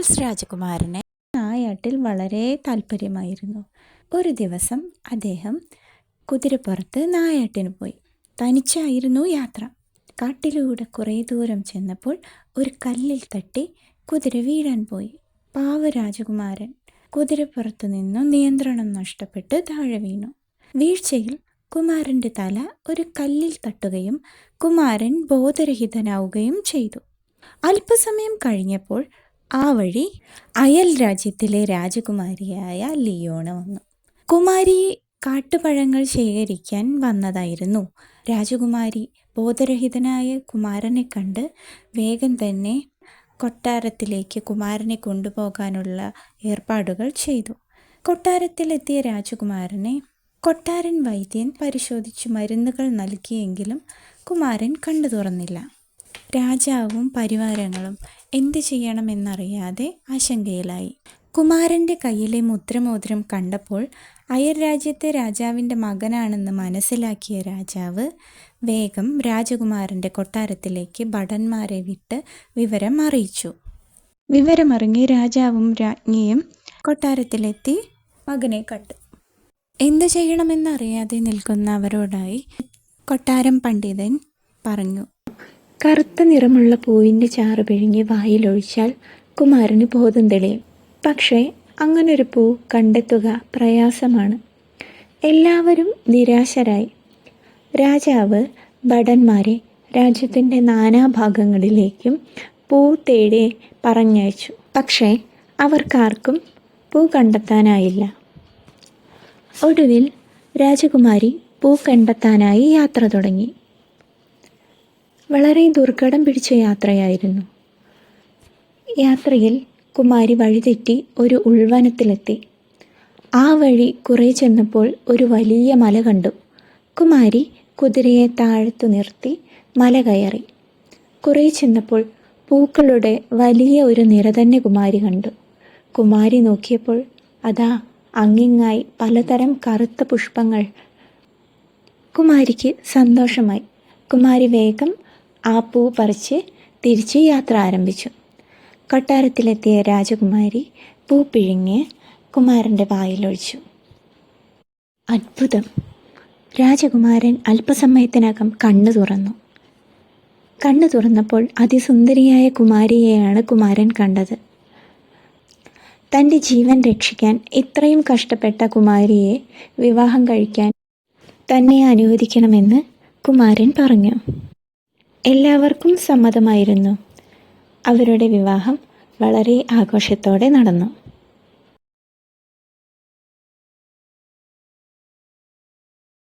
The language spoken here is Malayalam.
ചാൾസ് രാജകുമാരന് നായാട്ടിൽ വളരെ താല്പര്യമായിരുന്നു. ഒരു ദിവസം അദ്ദേഹം കുതിരപ്പുറത്ത് നായാട്ടിന് പോയി. തനിച്ചായിരുന്നു യാത്ര. കാട്ടിലൂടെ കുറേ ദൂരം ചെന്നപ്പോൾ ഒരു കല്ലിൽ തട്ടി കുതിര വീഴാൻ പോയി. പാവ രാജകുമാരൻ കുതിരപ്പുറത്തു നിന്നും നിയന്ത്രണം നഷ്ടപ്പെട്ട് താഴെ വീണു. വീഴ്ചയിൽ കുമാരന്റെ തല ഒരു കല്ലിൽ തട്ടുകയും കുമാരൻ ബോധരഹിതനാവുകയും ചെയ്തു. അല്പസമയം കഴിഞ്ഞപ്പോൾ ആ വഴി അയൽ രാജ്യത്തിലെ രാജകുമാരിയായ ലിയോണ വന്നു. കുമാരി കാട്ടുപഴങ്ങൾ ശേഖരിക്കാൻ വന്നതായിരുന്നു. രാജകുമാരി ബോധരഹിതനായ കുമാരനെ കണ്ട് വേഗം തന്നെ കൊട്ടാരത്തിലേക്ക് കുമാരനെ കൊണ്ടുപോകാനുള്ള ഏർപ്പാടുകൾ ചെയ്തു. കൊട്ടാരത്തിലെത്തിയ രാജകുമാരനെ കൊട്ടാരൻ വൈദ്യൻ പരിശോധിച്ച് മരുന്നുകൾ നൽകിയെങ്കിലും കുമാരൻ കണ്ടു തുറന്നില്ല. രാജാവും പരിവാരങ്ങളും എന്ത് ചെയ്യണമെന്നറിയാതെ ആശങ്കയിലായി. കുമാരന്റെ കയ്യിലെ മുദ്രമോതിരം കണ്ടപ്പോൾ അയർ രാജ്യത്തെ രാജാവിന്റെ മകനാണെന്ന് മനസ്സിലാക്കിയ രാജാവ് വേഗം രാജകുമാരന്റെ കൊട്ടാരത്തിലേക്ക് ഭടന്മാരെ വിട്ട് വിവരം അറിയിച്ചു. വിവരമറിഞ്ഞ് രാജാവും രാജ്ഞിയും കൊട്ടാരത്തിലെത്തി മകനെ കണ്ടു. എന്തു ചെയ്യണമെന്നറിയാതെ നിൽക്കുന്ന അവരോടായി കൊട്ടാരം പണ്ഡിതൻ പറഞ്ഞു. കറുത്ത നിറമുള്ള പൂവിന്റെ ചാറ് പിഴിഞ്ഞ് വായിലൊഴിച്ചാൽ കുമാരന് ബോധം തെളിയും. പക്ഷേ അങ്ങനൊരു പൂ കണ്ടെത്തുക പ്രയാസമാണ്. എല്ലാവരും നിരാശരായി. രാജാവ് ഭടന്മാരെ രാജ്യത്തിന്റെ നാനാഭാഗങ്ങളിലേക്കും പൂ തേടി പറഞ്ഞയച്ചു. പക്ഷേ അവർക്കാർക്കും പൂ കണ്ടെത്താനായില്ല. ഒടുവിൽ രാജകുമാരി പൂ കണ്ടെത്താനായി യാത്ര തുടങ്ങി. വളരെ ദുർഘടം പിടിച്ച യാത്രയായിരുന്നു. യാത്രയിൽ കുമാരി വഴിതെറ്റി ഒരു ഉൾവനത്തിലെത്തി. ആ വഴി കുറേ ചെന്നപ്പോൾ ഒരു വലിയ മല കണ്ടു. കുമാരി കുതിരയെ താഴ്ത്തു നിർത്തി മല കയറി. കുറേ ചെന്നപ്പോൾ പൂക്കളുടെ വലിയ ഒരു നിര തന്നെ കുമാരി കണ്ടു. കുമാരി നോക്കിയപ്പോൾ അതാ അങ്ങിങ്ങായി പലതരം കറുത്ത പുഷ്പങ്ങൾ. കുമാരിക്ക് സന്തോഷമായി. കുമാരി വേഗം ആ പൂ പറിച്ച് തിരിച്ച് യാത്ര ആരംഭിച്ചു. കൊട്ടാരത്തിലെത്തിയ രാജകുമാരി പൂ പിഴിഞ്ഞ് കുമാരന്റെ വായിലൊഴിച്ചു അത്ഭുതം. രാജകുമാരൻ അല്പസമയത്തിനകം കണ്ണു തുറന്നു. കണ്ണു തുറന്നപ്പോൾ അതിസുന്ദരിയായ കുമാരിയെയാണ് കുമാരൻ കണ്ടത്. തന്റെ ജീവൻ രക്ഷിക്കാൻ ഇത്രയും കഷ്ടപ്പെട്ട കുമാരിയെ വിവാഹം കഴിക്കാൻ തന്നെ അനുവദിക്കണമെന്ന് കുമാരൻ പറഞ്ഞു. എല്ലാവർക്കും സമ്മതമായിരുന്നു. അവരുടെ വിവാഹം വളരെ ആഘോഷത്തോടെ നടന്നു.